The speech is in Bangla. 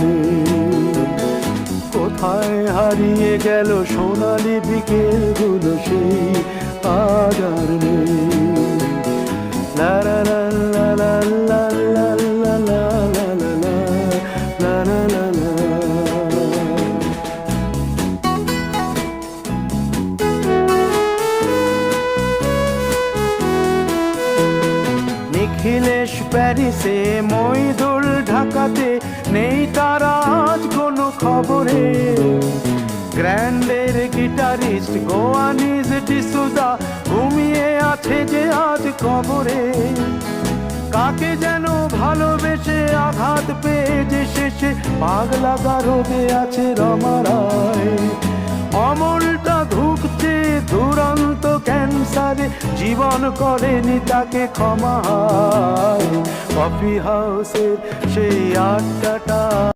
নেই কোথায় হারিয়ে গেল সোনালি বিকেলগুলো সেই আজ আর নেই লা লা লা লা লা লা লা লা লা লা লা লা লা লা লা নিখিলেশ প্যারিসে মইদুল ঢাকাতে গ্র্যান্ডের গিটারিস্ট গোয়ানিজ ডিসুদা ঘুমিয়ে আছে যে আজ কবরে। কাকে যেন ভালোবেসে আঘাত পেয়ে যে শেষে পাগলা গারদে আছে রমারায় অমলটা ধুকছে দুরন্ত ক্যান্সারে, জীবন করেনি তাকে ক্ষমা কফি হাউসের সেই আড্ডাটা